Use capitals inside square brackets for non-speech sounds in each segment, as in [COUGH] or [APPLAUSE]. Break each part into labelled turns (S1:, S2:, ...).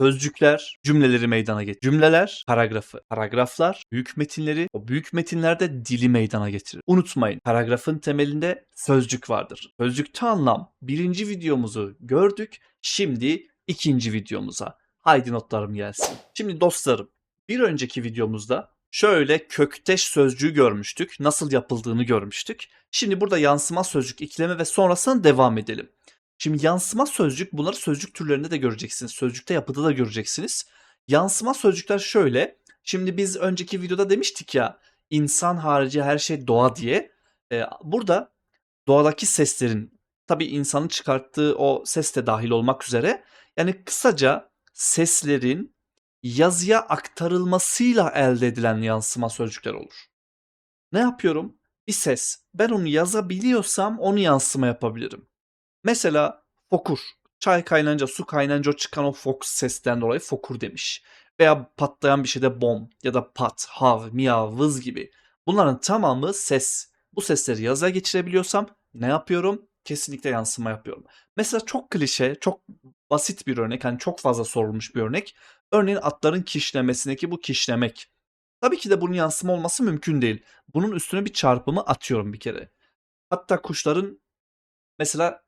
S1: Sözcükler cümleleri meydana getirir. Cümleler paragrafı. Paragraflar büyük metinleri. O büyük metinlerde dili meydana getirir. Unutmayın paragrafın temelinde sözcük vardır. Sözcükte anlam. Birinci videomuzu gördük. Şimdi ikinci videomuza. Haydi notlarım gelsin. Şimdi dostlarım bir önceki videomuzda şöyle kökteş sözcüğü görmüştük. Nasıl yapıldığını görmüştük. Şimdi burada yansıma sözcük, ikleme ve sonrasına devam edelim. Şimdi yansıma sözcük bunları sözcük türlerinde de göreceksiniz. Sözcükte yapıda da göreceksiniz. Yansıma sözcükler şöyle. Şimdi biz önceki videoda demiştik ya insan harici her şey doğa diye. Ee, burada doğadaki seslerin tabii insanın çıkarttığı o ses de dahil olmak üzere yani kısaca seslerin yazıya aktarılmasıyla elde edilen yansıma sözcükler olur. Ne yapıyorum? Bir ses. Ben onu yazabiliyorsam onu yansıma yapabilirim. Mesela fokur. Çay kaynanca, su kaynanca çıkan o fox sesten dolayı fokur demiş. Veya patlayan bir şeyde bom ya da pat, hav, miyav, vız gibi. Bunların tamamı ses. Bu sesleri yazıya geçirebiliyorsam ne yapıyorum? Kesinlikle yansıma yapıyorum. Mesela çok klişe, çok basit bir örnek. Hani çok fazla sorulmuş bir örnek. Örneğin atların kişnemesindeki bu kişnemek. Tabii ki de bunun yansıma olması mümkün değil. Bunun üstüne bir çarpımı atıyorum bir kere. Hatta kuşların mesela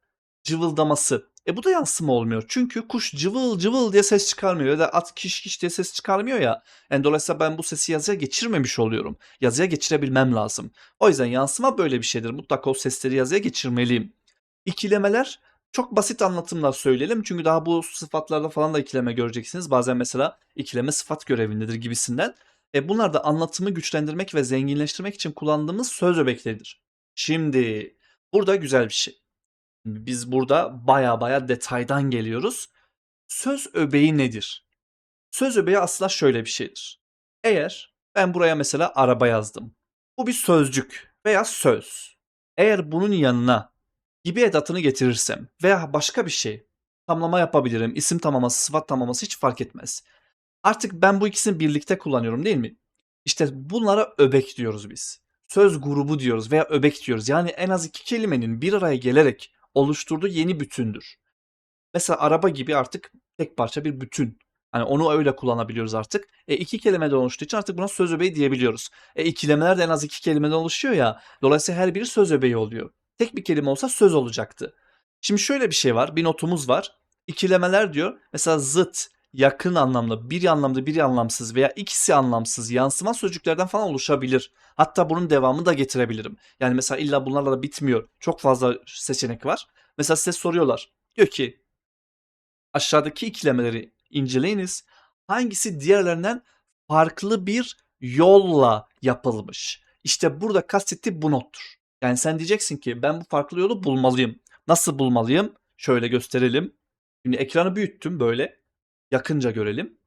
S1: cıvıldaması. E bu da yansıma olmuyor. Çünkü kuş cıvıl cıvıl diye ses çıkarmıyor ya da at kiş kiş diye ses çıkarmıyor ya. Yani dolayısıyla ben bu sesi yazıya geçirmemiş oluyorum. Yazıya geçirebilmem lazım. O yüzden yansıma böyle bir şeydir. Mutlaka o sesleri yazıya geçirmeliyim. İkilemeler çok basit anlatımlar söyleyelim. Çünkü daha bu sıfatlarda falan da ikileme göreceksiniz. Bazen mesela ikileme sıfat görevindedir gibisinden. E bunlar da anlatımı güçlendirmek ve zenginleştirmek için kullandığımız söz öbekleridir. Şimdi burada güzel bir şey. Biz burada baya baya detaydan geliyoruz. Söz öbeği nedir? Söz öbeği aslında şöyle bir şeydir. Eğer ben buraya mesela araba yazdım. Bu bir sözcük veya söz. Eğer bunun yanına gibi edatını getirirsem veya başka bir şey tamlama yapabilirim. İsim tamlaması, sıfat tamlaması hiç fark etmez. Artık ben bu ikisini birlikte kullanıyorum değil mi? İşte bunlara öbek diyoruz biz. Söz grubu diyoruz veya öbek diyoruz. Yani en az iki kelimenin bir araya gelerek oluşturduğu yeni bütündür. Mesela araba gibi artık tek parça bir bütün. Hani onu öyle kullanabiliyoruz artık. E iki kelimeden oluştuğu için artık buna söz öbeği diyebiliyoruz. E ikilemeler de en az iki kelimeden oluşuyor ya. Dolayısıyla her biri söz öbeği oluyor. Tek bir kelime olsa söz olacaktı. Şimdi şöyle bir şey var. Bir notumuz var. İkilemeler diyor. Mesela zıt, yakın anlamlı, bir anlamda bir anlamsız veya ikisi anlamsız yansıma sözcüklerden falan oluşabilir. Hatta bunun devamını da getirebilirim. Yani mesela illa bunlarla da bitmiyor. Çok fazla seçenek var. Mesela size soruyorlar. Diyor ki aşağıdaki ikilemeleri inceleyiniz. Hangisi diğerlerinden farklı bir yolla yapılmış? İşte burada kastettiği bu nottur. Yani sen diyeceksin ki ben bu farklı yolu bulmalıyım. Nasıl bulmalıyım? Şöyle gösterelim. Şimdi ekranı büyüttüm böyle. Yakınca görelim.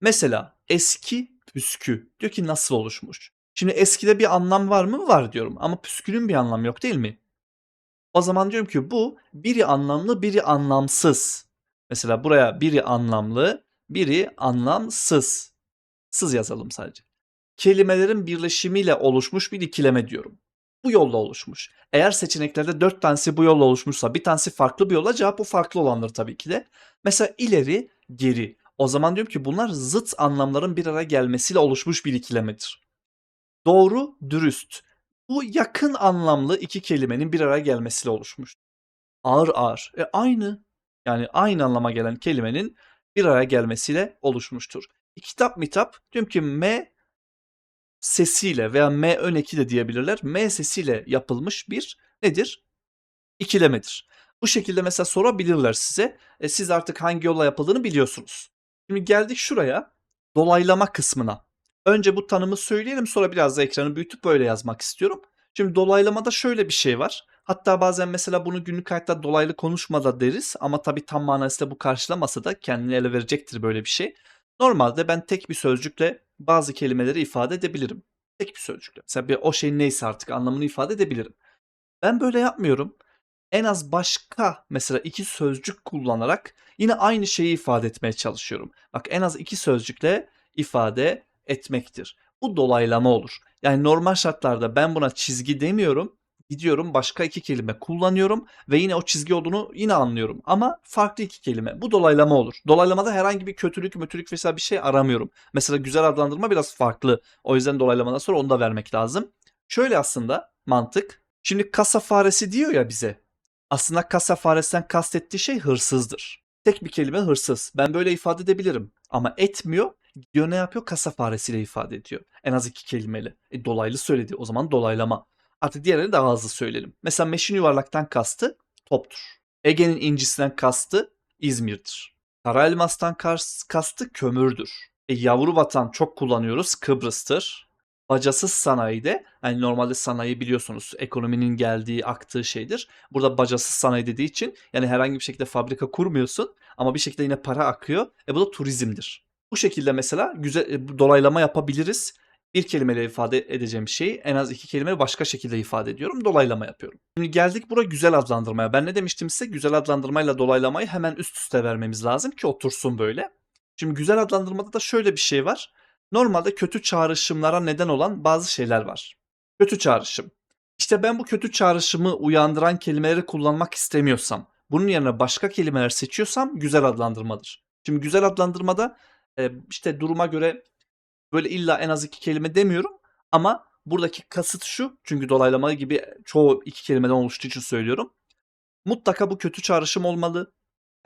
S1: Mesela eski püskü. Diyor ki nasıl oluşmuş? Şimdi eskide bir anlam var mı? Var diyorum. Ama püskünün bir anlamı yok değil mi? O zaman diyorum ki bu biri anlamlı, biri anlamsız. Mesela buraya biri anlamlı, biri anlamsız. Sız yazalım sadece. Kelimelerin birleşimiyle oluşmuş bir ikileme diyorum. Bu yolla oluşmuş. Eğer seçeneklerde dört tanesi bu yolla oluşmuşsa bir tanesi farklı bir yola cevap bu farklı olandır tabii ki de. Mesela ileri, geri. O zaman diyorum ki bunlar zıt anlamların bir araya gelmesiyle oluşmuş bir ikilemedir. Doğru, dürüst. Bu yakın anlamlı iki kelimenin bir araya gelmesiyle oluşmuş. Ağır ağır. E aynı. Yani aynı anlama gelen kelimenin bir araya gelmesiyle oluşmuştur. Kitap mitap diyorum ki M sesiyle veya M ön de diyebilirler. M sesiyle yapılmış bir nedir? İkilemedir. Bu şekilde mesela sorabilirler size. E, siz artık hangi yolla yapıldığını biliyorsunuz. Şimdi geldik şuraya. Dolaylama kısmına. Önce bu tanımı söyleyelim sonra biraz da ekranı büyütüp böyle yazmak istiyorum. Şimdi dolaylamada şöyle bir şey var. Hatta bazen mesela bunu günlük hayatta dolaylı konuşmada deriz ama tabii tam manasıyla bu karşılamasa da kendini ele verecektir böyle bir şey. Normalde ben tek bir sözcükle bazı kelimeleri ifade edebilirim. Tek bir sözcükle. Mesela bir o şeyin neyse artık anlamını ifade edebilirim. Ben böyle yapmıyorum. En az başka mesela iki sözcük kullanarak yine aynı şeyi ifade etmeye çalışıyorum. Bak en az iki sözcükle ifade etmektir. Bu dolaylama olur. Yani normal şartlarda ben buna çizgi demiyorum. gidiyorum başka iki kelime kullanıyorum ve yine o çizgi olduğunu yine anlıyorum. Ama farklı iki kelime. Bu dolaylama olur. Dolaylamada herhangi bir kötülük, mötülük vesaire bir şey aramıyorum. Mesela güzel adlandırma biraz farklı. O yüzden dolaylamadan sonra onu da vermek lazım. Şöyle aslında mantık. Şimdi kasa faresi diyor ya bize. Aslında kasa faresinden kastettiği şey hırsızdır. Tek bir kelime hırsız. Ben böyle ifade edebilirim. Ama etmiyor. Gidiyor ne yapıyor? Kasa faresiyle ifade ediyor. En az iki kelimeyle. E, dolaylı söyledi. O zaman dolaylama. Artık diğerlerini daha hızlı söyleyelim. Mesela meşin yuvarlaktan kastı toptur. Ege'nin incisinden kastı İzmir'dir. Kara elmastan kas- kastı kömürdür. E, yavru vatan çok kullanıyoruz Kıbrıs'tır. Bacasız sanayide hani normalde sanayi biliyorsunuz ekonominin geldiği aktığı şeydir. Burada bacasız sanayi dediği için yani herhangi bir şekilde fabrika kurmuyorsun ama bir şekilde yine para akıyor. E bu da turizmdir. Bu şekilde mesela güzel e, dolaylama yapabiliriz. Bir kelimeyle ifade edeceğim şeyi en az iki kelime başka şekilde ifade ediyorum. Dolaylama yapıyorum. Şimdi geldik buraya güzel adlandırmaya. Ben ne demiştim size? Güzel adlandırmayla dolaylamayı hemen üst üste vermemiz lazım ki otursun böyle. Şimdi güzel adlandırmada da şöyle bir şey var. Normalde kötü çağrışımlara neden olan bazı şeyler var. Kötü çağrışım. İşte ben bu kötü çağrışımı uyandıran kelimeleri kullanmak istemiyorsam, bunun yerine başka kelimeler seçiyorsam güzel adlandırmadır. Şimdi güzel adlandırmada e, işte duruma göre böyle illa en az iki kelime demiyorum ama buradaki kasıt şu çünkü dolaylama gibi çoğu iki kelimeden oluştuğu için söylüyorum. Mutlaka bu kötü çağrışım olmalı.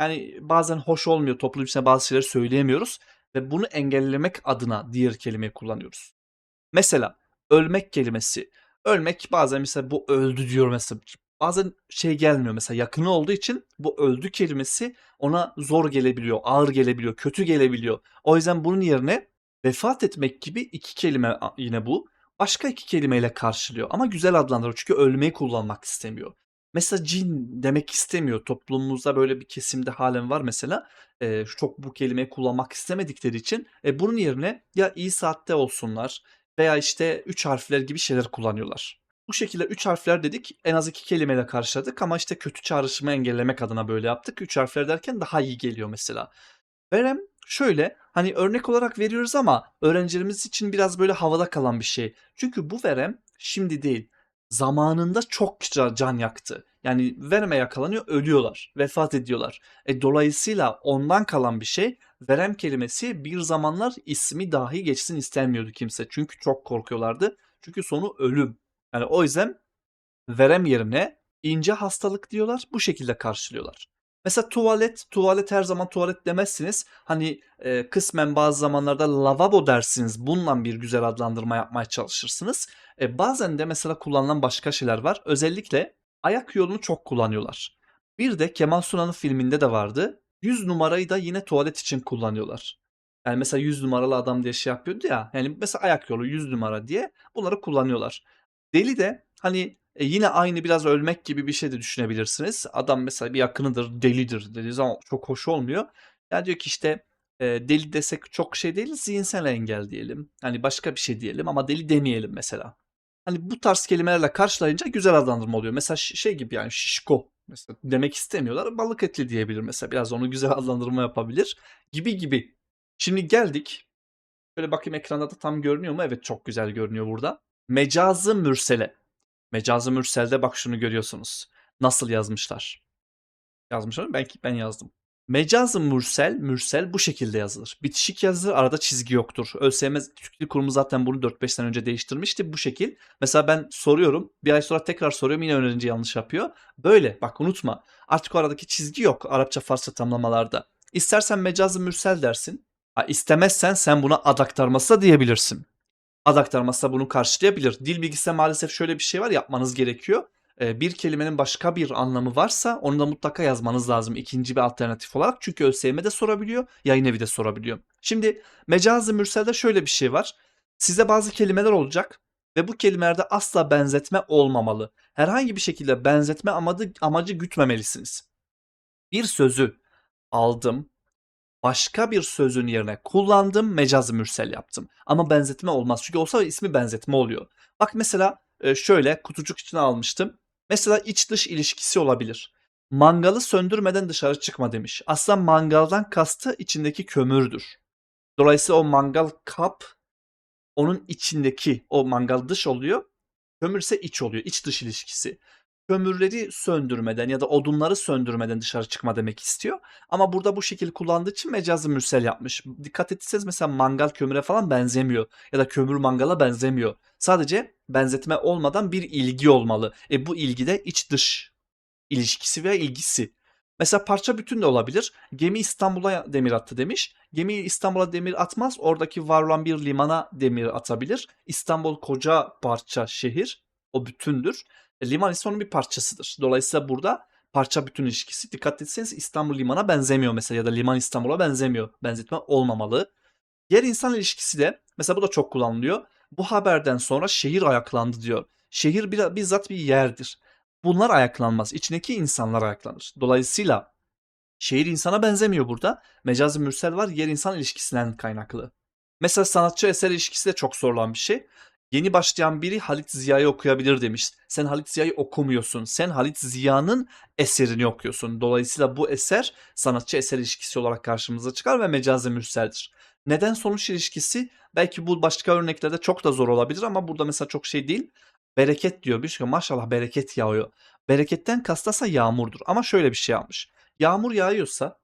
S1: Yani bazen hoş olmuyor toplum içinde bazı şeyleri söyleyemiyoruz ve bunu engellemek adına diğer kelimeyi kullanıyoruz. Mesela ölmek kelimesi. Ölmek bazen mesela bu öldü diyor mesela. Bazen şey gelmiyor mesela yakını olduğu için bu öldü kelimesi ona zor gelebiliyor, ağır gelebiliyor, kötü gelebiliyor. O yüzden bunun yerine vefat etmek gibi iki kelime yine bu. Başka iki kelimeyle karşılıyor ama güzel adlandırıyor çünkü ölmeyi kullanmak istemiyor. Mesela cin demek istemiyor. Toplumumuzda böyle bir kesimde halen var mesela. Eee, çok bu kelimeyi kullanmak istemedikleri için e, bunun yerine ya iyi saatte olsunlar veya işte üç harfler gibi şeyler kullanıyorlar. Bu şekilde üç harfler dedik en az iki kelimeyle karşıladık ama işte kötü çağrışımı engellemek adına böyle yaptık. Üç harfler derken daha iyi geliyor mesela. Verem şöyle hani örnek olarak veriyoruz ama öğrencilerimiz için biraz böyle havada kalan bir şey. Çünkü bu verem şimdi değil zamanında çok ca- can yaktı. Yani vereme yakalanıyor ölüyorlar vefat ediyorlar. E, dolayısıyla ondan kalan bir şey verem kelimesi bir zamanlar ismi dahi geçsin istenmiyordu kimse. Çünkü çok korkuyorlardı. Çünkü sonu ölüm. Yani o yüzden verem yerine ince hastalık diyorlar. Bu şekilde karşılıyorlar. Mesela tuvalet, tuvalet her zaman tuvalet demezsiniz. Hani e, kısmen bazı zamanlarda lavabo dersiniz. Bununla bir güzel adlandırma yapmaya çalışırsınız. E, bazen de mesela kullanılan başka şeyler var. Özellikle ayak yolunu çok kullanıyorlar. Bir de Kemal Sunal'ın filminde de vardı. 100 numarayı da yine tuvalet için kullanıyorlar. Yani mesela 100 numaralı adam diye şey yapıyordu ya. Yani mesela ayak yolu 100 numara diye bunları kullanıyorlar. Deli de hani e, yine aynı biraz ölmek gibi bir şey de düşünebilirsiniz. Adam mesela bir yakınıdır, delidir dediği zaman çok hoş olmuyor. Yani diyor ki işte e, deli desek çok şey değil, zihinsel engel diyelim. Hani başka bir şey diyelim ama deli demeyelim mesela. Hani bu tarz kelimelerle karşılayınca güzel adlandırma oluyor. Mesela şey gibi yani şişko mesela demek istemiyorlar. Balık etli diyebilir mesela. Biraz onu güzel [LAUGHS] adlandırma yapabilir gibi gibi. Şimdi geldik. Şöyle bakayım ekranda da tam görünüyor mu? Evet çok güzel görünüyor burada. Mecazı mürsele. Mecazı mürselde bak şunu görüyorsunuz. Nasıl yazmışlar? Yazmışlar mı? Belki ben yazdım. Mecazı mürsel, mürsel bu şekilde yazılır. Bitişik yazılır, arada çizgi yoktur. ÖSYM Türk Dil Kurumu zaten bunu 4-5 sene önce değiştirmişti bu şekil. Mesela ben soruyorum, bir ay sonra tekrar soruyorum yine öğrenci yanlış yapıyor. Böyle bak unutma. Artık o aradaki çizgi yok Arapça Farsça tamlamalarda. İstersen mecazı mürsel dersin. Ha, istemezsen sen buna ad aktarması da diyebilirsin ad aktarması bunu karşılayabilir. Dil bilgisinde maalesef şöyle bir şey var yapmanız gerekiyor. Ee, bir kelimenin başka bir anlamı varsa onu da mutlaka yazmanız lazım ikinci bir alternatif olarak. Çünkü ÖSYM de sorabiliyor, yayın evi de sorabiliyor. Şimdi mecazi mürselde şöyle bir şey var. Size bazı kelimeler olacak ve bu kelimelerde asla benzetme olmamalı. Herhangi bir şekilde benzetme amacı, amacı gütmemelisiniz. Bir sözü aldım, başka bir sözün yerine kullandım, mecaz mürsel yaptım. Ama benzetme olmaz. Çünkü olsa ismi benzetme oluyor. Bak mesela e, şöyle kutucuk içine almıştım. Mesela iç dış ilişkisi olabilir. Mangalı söndürmeden dışarı çıkma demiş. Aslında mangaldan kastı içindeki kömürdür. Dolayısıyla o mangal kap onun içindeki o mangal dış oluyor. Kömür ise iç oluyor. İç dış ilişkisi. Kömürleri söndürmeden ya da odunları söndürmeden dışarı çıkma demek istiyor. Ama burada bu şekil kullandığı için mecazı mürsel yapmış. Dikkat etseniz mesela mangal kömüre falan benzemiyor. Ya da kömür mangala benzemiyor. Sadece benzetme olmadan bir ilgi olmalı. E bu ilgi de iç dış ilişkisi veya ilgisi. Mesela parça bütün de olabilir. Gemi İstanbul'a demir attı demiş. Gemi İstanbul'a demir atmaz. Oradaki var olan bir limana demir atabilir. İstanbul koca parça şehir. O bütündür. Liman ise onun bir parçasıdır. Dolayısıyla burada parça bütün ilişkisi. Dikkat etseniz İstanbul limana benzemiyor mesela ya da liman İstanbul'a benzemiyor. Benzetme olmamalı. Yer insan ilişkisi de mesela bu da çok kullanılıyor. Bu haberden sonra şehir ayaklandı diyor. Şehir bir, bizzat bir yerdir. Bunlar ayaklanmaz. İçindeki insanlar ayaklanır. Dolayısıyla şehir insana benzemiyor burada. Mecazi mürsel var yer insan ilişkisinden kaynaklı. Mesela sanatçı eser ilişkisi de çok sorulan bir şey. Yeni başlayan biri Halit Ziya'yı okuyabilir demiş. Sen Halit Ziya'yı okumuyorsun. Sen Halit Ziya'nın eserini okuyorsun. Dolayısıyla bu eser sanatçı eser ilişkisi olarak karşımıza çıkar ve mecazi mürseldir. Neden sonuç ilişkisi? Belki bu başka örneklerde çok da zor olabilir ama burada mesela çok şey değil. Bereket diyor. Bir şey maşallah bereket yağıyor. Bereketten kastasa yağmurdur. Ama şöyle bir şey yapmış. Yağmur yağıyorsa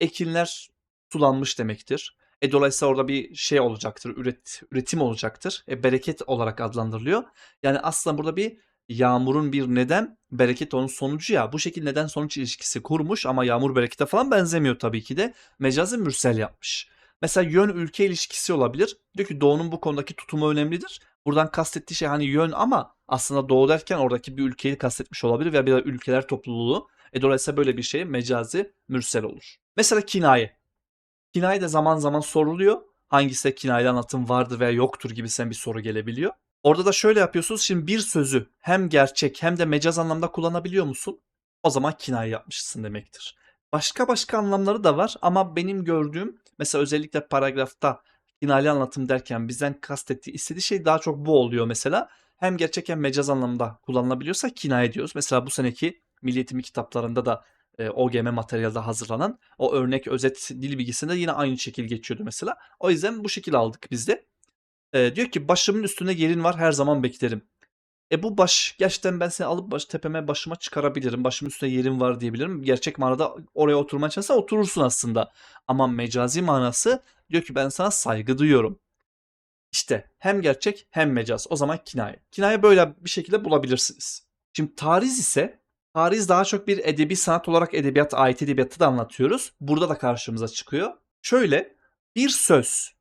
S1: ekinler sulanmış demektir. E dolayısıyla orada bir şey olacaktır, üret, üretim olacaktır. E bereket olarak adlandırılıyor. Yani aslında burada bir yağmurun bir neden, bereket onun sonucu ya. Bu şekilde neden sonuç ilişkisi kurmuş ama yağmur berekete falan benzemiyor tabii ki de. Mecazi mürsel yapmış. Mesela yön ülke ilişkisi olabilir. Diyor ki doğunun bu konudaki tutumu önemlidir. Buradan kastettiği şey hani yön ama aslında doğu derken oradaki bir ülkeyi kastetmiş olabilir veya bir ülkeler topluluğu. E dolayısıyla böyle bir şey mecazi mürsel olur. Mesela kinaye. Kinaye de zaman zaman soruluyor. Hangisi kinayeli anlatım vardır veya yoktur gibisinden bir soru gelebiliyor. Orada da şöyle yapıyorsunuz. Şimdi bir sözü hem gerçek hem de mecaz anlamda kullanabiliyor musun? O zaman kinaye yapmışsın demektir. Başka başka anlamları da var ama benim gördüğüm mesela özellikle paragrafta kinayeli anlatım derken bizden kastettiği istediği şey daha çok bu oluyor mesela. Hem gerçek hem mecaz anlamda kullanılabiliyorsa kinaye diyoruz. Mesela bu seneki Milli kitaplarında da e, OGM materyalde hazırlanan o örnek özet dil bilgisinde yine aynı şekil geçiyordu mesela. O yüzden bu şekil aldık biz de. E, diyor ki başımın üstünde yerin var her zaman beklerim. E bu baş gerçekten ben seni alıp baş tepeme başıma çıkarabilirim. Başımın üstünde yerim var diyebilirim. Gerçek manada oraya oturmaya çalışsan oturursun aslında. Ama mecazi manası diyor ki ben sana saygı duyuyorum. İşte hem gerçek hem mecaz. O zaman kinaye. Kinaye böyle bir şekilde bulabilirsiniz. Şimdi tariz ise tariz daha çok bir edebi sanat olarak edebiyat, ayet edebiyatı da anlatıyoruz. Burada da karşımıza çıkıyor. Şöyle bir söz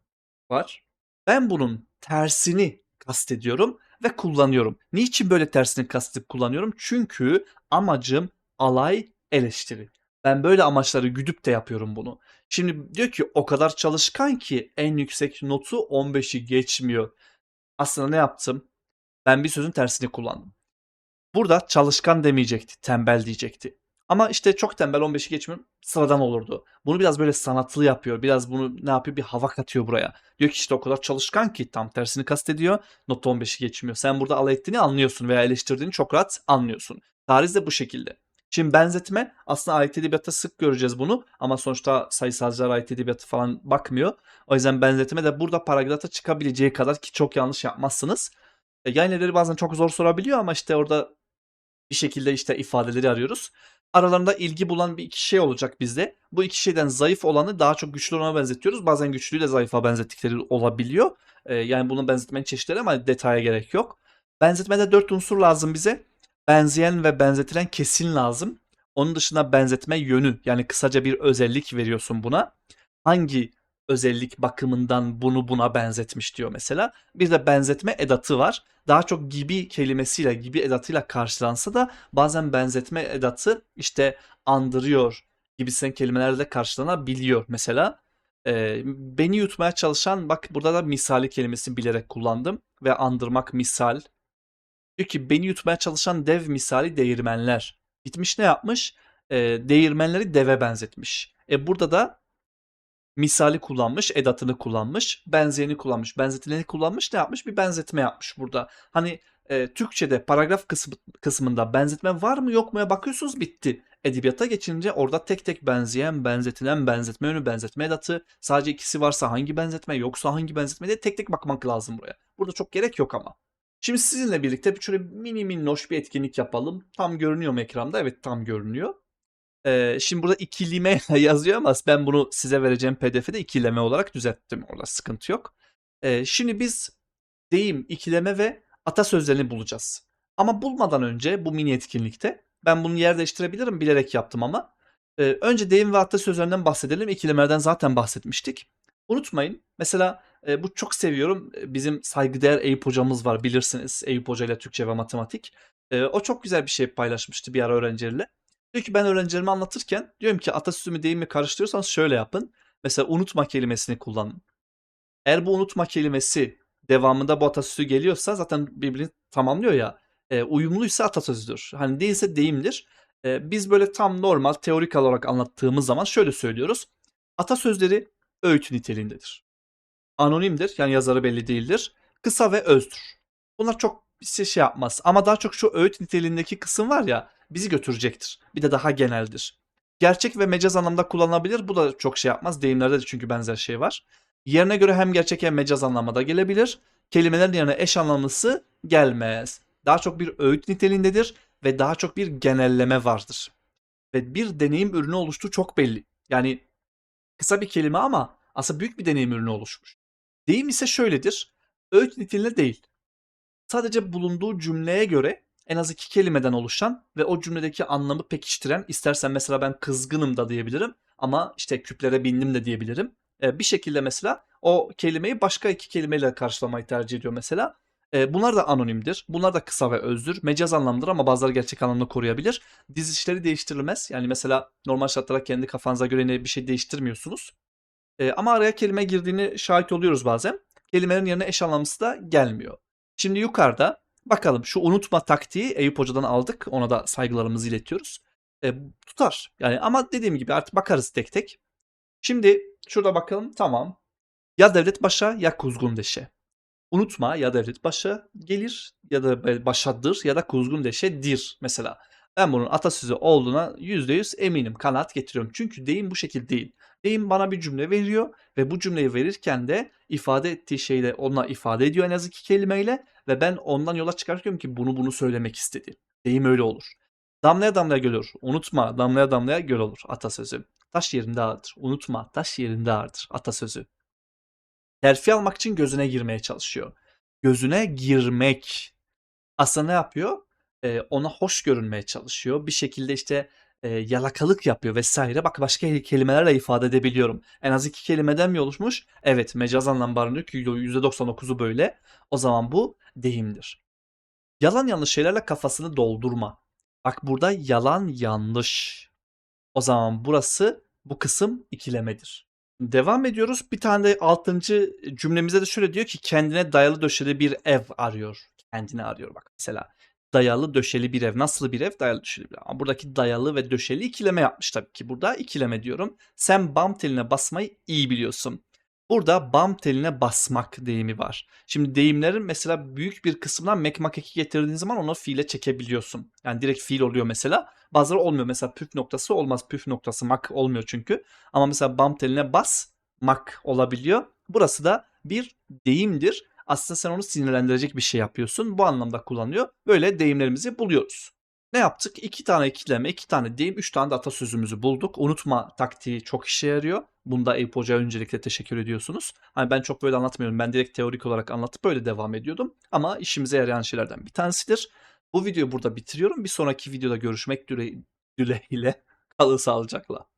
S1: var. Ben bunun tersini kastediyorum ve kullanıyorum. Niçin böyle tersini kastedip kullanıyorum? Çünkü amacım alay eleştiri. Ben böyle amaçları güdüp de yapıyorum bunu. Şimdi diyor ki o kadar çalışkan ki en yüksek notu 15'i geçmiyor. Aslında ne yaptım? Ben bir sözün tersini kullandım. Burada çalışkan demeyecekti, tembel diyecekti. Ama işte çok tembel 15'i geçmiyor sıradan olurdu. Bunu biraz böyle sanatlı yapıyor. Biraz bunu ne yapıyor bir hava katıyor buraya. Diyor ki işte o kadar çalışkan ki tam tersini kastediyor. Not 15'i geçmiyor. Sen burada alay ettiğini anlıyorsun veya eleştirdiğini çok rahat anlıyorsun. Tariz de bu şekilde. Şimdi benzetme aslında ayet edebiyatta sık göreceğiz bunu ama sonuçta sayısalcılar ayet edebiyatı falan bakmıyor. O yüzden benzetme de burada paragrafta çıkabileceği kadar ki çok yanlış yapmazsınız. E, yayın evleri bazen çok zor sorabiliyor ama işte orada bir şekilde işte ifadeleri arıyoruz. Aralarında ilgi bulan bir iki şey olacak bizde. Bu iki şeyden zayıf olanı daha çok güçlü olana benzetiyoruz. Bazen güçlüyü de zayıfa benzettikleri olabiliyor. Ee, yani bunu benzetmenin çeşitleri ama detaya gerek yok. Benzetmede dört unsur lazım bize. Benzeyen ve benzetilen kesin lazım. Onun dışında benzetme yönü yani kısaca bir özellik veriyorsun buna. Hangi özellik bakımından bunu buna benzetmiş diyor mesela. Bir de benzetme edatı var. Daha çok gibi kelimesiyle, gibi edatıyla karşılansa da bazen benzetme edatı işte andırıyor gibisinden kelimelerle karşılanabiliyor mesela. Ee, beni yutmaya çalışan bak burada da misali kelimesini bilerek kullandım ve andırmak misal. Diyor ki beni yutmaya çalışan dev misali değirmenler. Gitmiş ne yapmış? Ee, değirmenleri deve benzetmiş. E burada da misali kullanmış, edatını kullanmış, benzeyeni kullanmış, benzetileni kullanmış ne yapmış? Bir benzetme yapmış burada. Hani e, Türkçe'de paragraf kısmı, kısmında benzetme var mı yok muya bakıyorsunuz bitti. Edebiyata geçince orada tek tek benzeyen, benzetilen, benzetme yönü, benzetme edatı, sadece ikisi varsa hangi benzetme, yoksa hangi benzetme diye tek tek bakmak lazım buraya. Burada çok gerek yok ama. Şimdi sizinle birlikte bir şöyle mini minnoş bir etkinlik yapalım. Tam görünüyor mu ekranda? Evet tam görünüyor. Şimdi burada ikileme [LAUGHS] yazıyor ama ben bunu size vereceğim pdf'de ikileme olarak düzelttim. Orada sıkıntı yok. Şimdi biz deyim, ikileme ve atasözlerini bulacağız. Ama bulmadan önce bu mini etkinlikte ben bunu yer değiştirebilirim bilerek yaptım ama önce deyim ve atasözlerinden bahsedelim. İkilemelerden zaten bahsetmiştik. Unutmayın mesela bu çok seviyorum. Bizim saygıdeğer Eyüp hocamız var bilirsiniz. Eyüp Hoca ile Türkçe ve Matematik. O çok güzel bir şey paylaşmıştı bir ara öğrencileriyle. Diyor ki ben öğrencilerime anlatırken diyorum ki atasözü mü deyim mi karıştırıyorsanız şöyle yapın. Mesela unutma kelimesini kullanın. Eğer bu unutma kelimesi devamında bu atasözü geliyorsa zaten birbirini tamamlıyor ya. E, uyumluysa atasözüdür. Hani değilse deyimdir. E, biz böyle tam normal teorik olarak anlattığımız zaman şöyle söylüyoruz. Atasözleri öğüt niteliğindedir. Anonimdir yani yazarı belli değildir. Kısa ve özdür. Bunlar çok bir şey şey yapmaz. Ama daha çok şu öğüt niteliğindeki kısım var ya bizi götürecektir. Bir de daha geneldir. Gerçek ve mecaz anlamda kullanılabilir. Bu da çok şey yapmaz. Deyimlerde de çünkü benzer şey var. Yerine göre hem gerçek hem mecaz anlamda gelebilir. Kelimelerin yerine eş anlamlısı gelmez. Daha çok bir öğüt niteliğindedir ve daha çok bir genelleme vardır. Ve bir deneyim ürünü oluştuğu çok belli. Yani kısa bir kelime ama aslında büyük bir deneyim ürünü oluşmuş. Deyim ise şöyledir. Öğüt niteliğinde değil. Sadece bulunduğu cümleye göre en az iki kelimeden oluşan ve o cümledeki anlamı pekiştiren, istersen mesela ben kızgınım da diyebilirim ama işte küplere bindim de diyebilirim. Ee, bir şekilde mesela o kelimeyi başka iki kelimeyle karşılamayı tercih ediyor mesela. Ee, bunlar da anonimdir. Bunlar da kısa ve özdür. Mecaz anlamdır ama bazıları gerçek anlamda koruyabilir. Dizişleri değiştirilmez. Yani mesela normal şartlarda kendi kafanıza göre bir şey değiştirmiyorsunuz. Ee, ama araya kelime girdiğini şahit oluyoruz bazen. Kelimelerin yerine eş anlamlısı da gelmiyor. Şimdi yukarıda bakalım şu unutma taktiği Eyüp Hoca'dan aldık. Ona da saygılarımızı iletiyoruz. E, tutar. Yani ama dediğim gibi artık bakarız tek tek. Şimdi şurada bakalım tamam. Ya devlet başa ya kuzgun deşe. Unutma ya devlet başa gelir ya da başadır ya da kuzgun deşe dir mesela. Ben bunun atasözü olduğuna %100 eminim. Kanaat getiriyorum. Çünkü deyim bu şekilde değil. Deyim bana bir cümle veriyor ve bu cümleyi verirken de ifade ettiği şeyle ona ifade ediyor en az iki kelimeyle ve ben ondan yola çıkartıyorum ki bunu bunu söylemek istedi. Deyim öyle olur. Damlaya damlaya göl olur. Unutma damlaya damlaya göl olur atasözü. Taş yerinde ağırdır. Unutma taş yerinde ağırdır atasözü. Terfi almak için gözüne girmeye çalışıyor. Gözüne girmek. Aslında ne yapıyor? Ee, ona hoş görünmeye çalışıyor. Bir şekilde işte e, yalakalık yapıyor vesaire. Bak başka kelimelerle ifade edebiliyorum. En az iki kelimeden mi oluşmuş? Evet mecaz anlam barındırıyor ki %99'u böyle. O zaman bu deyimdir. Yalan yanlış şeylerle kafasını doldurma. Bak burada yalan yanlış. O zaman burası bu kısım ikilemedir. Devam ediyoruz. Bir tane de altıncı cümlemizde de şöyle diyor ki kendine dayalı döşeli bir ev arıyor. Kendine arıyor bak mesela dayalı döşeli bir ev. Nasıl bir ev? Dayalı döşeli bir ev. Buradaki dayalı ve döşeli ikileme yapmış tabii ki. Burada ikileme diyorum. Sen bam teline basmayı iyi biliyorsun. Burada bam teline basmak deyimi var. Şimdi deyimlerin mesela büyük bir kısmından mekmak eki getirdiğin zaman onu fiile çekebiliyorsun. Yani direkt fiil oluyor mesela. Bazıları olmuyor. Mesela püf noktası olmaz. Püf noktası mak olmuyor çünkü. Ama mesela bam teline bas mak olabiliyor. Burası da bir deyimdir aslında sen onu sinirlendirecek bir şey yapıyorsun. Bu anlamda kullanıyor. Böyle deyimlerimizi buluyoruz. Ne yaptık? İki tane ikileme, iki tane deyim, üç tane de atasözümüzü bulduk. Unutma taktiği çok işe yarıyor. Bunda Eyüp Hoca'ya öncelikle teşekkür ediyorsunuz. Hani ben çok böyle anlatmıyorum. Ben direkt teorik olarak anlatıp böyle devam ediyordum. Ama işimize yarayan şeylerden bir tanesidir. Bu videoyu burada bitiriyorum. Bir sonraki videoda görüşmek dileğiyle. Kalın sağlıcakla.